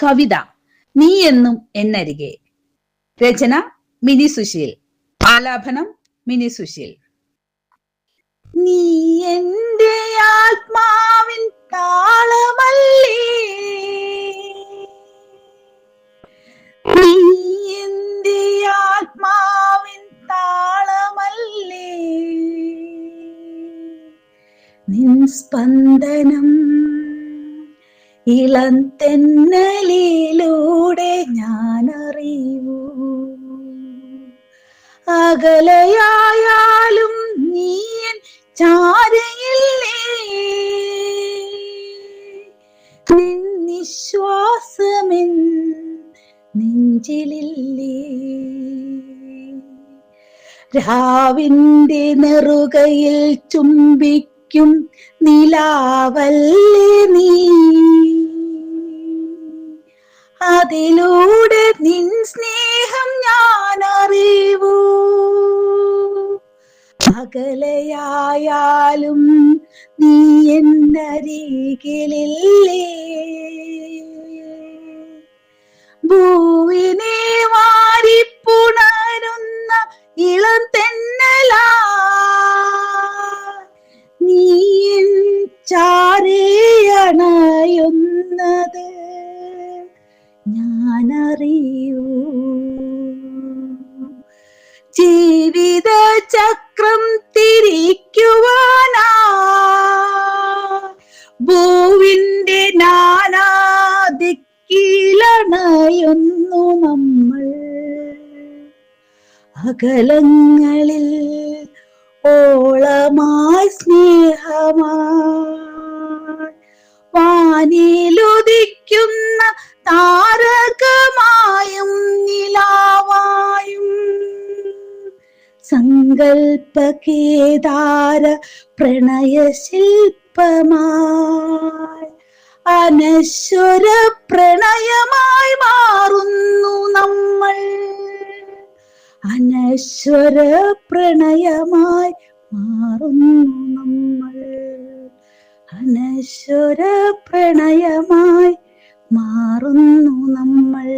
കവിത നീ എന്നും എന്നരികെ രചന മിനി സുശീൽ. ആലാപനം മിനി സുശീൽ. നീ എന്റെ ആത്മാവിൻ താളമല്ലേ നീ എന്റെ ആത്മാവിൻ താളമല്ലേ നിൻ സ്പന്ദനം ഇളം തെന്നലിലൂടെ ഞാൻ അറിയൂ അകലയായാലും നീയൻ ചാരയില്ലേ? നിശ്വാസമെൻ നെഞ്ചിലില്ലേ? രാവിന്റെ നെറുകയിൽ ചുംബിക്കും നിലാവല്ലേ നീ? അകലയായാലും നീ എന്നരികിലില്ലേ? ഭൂവിനെ വാരിപ്പുണരുന്ന ഇളം തെന്നല. നീ എൻ ഞാനറിയൂ. ഞാനറിയൂ ജീവിത ചക്രം തിരിക്കുവാനാ. ഭൂവിന്റെ നാനാദിക്കിലണയുന്നു നമ്മൾ. അകലങ്ങളിൽ ഓളമായി സ്നേഹമായി വാനിലുദിക്കുന്ന താരകമായും സങ്കൽപ്പകേദാര പ്രണയശില്പമായി. അനശ്വര പ്രണയമായി മാറുന്നു നമ്മൾ. അനശ്വര പ്രണയമായി മാറുന്നു നമ്മൾ. അനശ്വര പ്രണയമായി മാറുന്നു നമ്മൾ.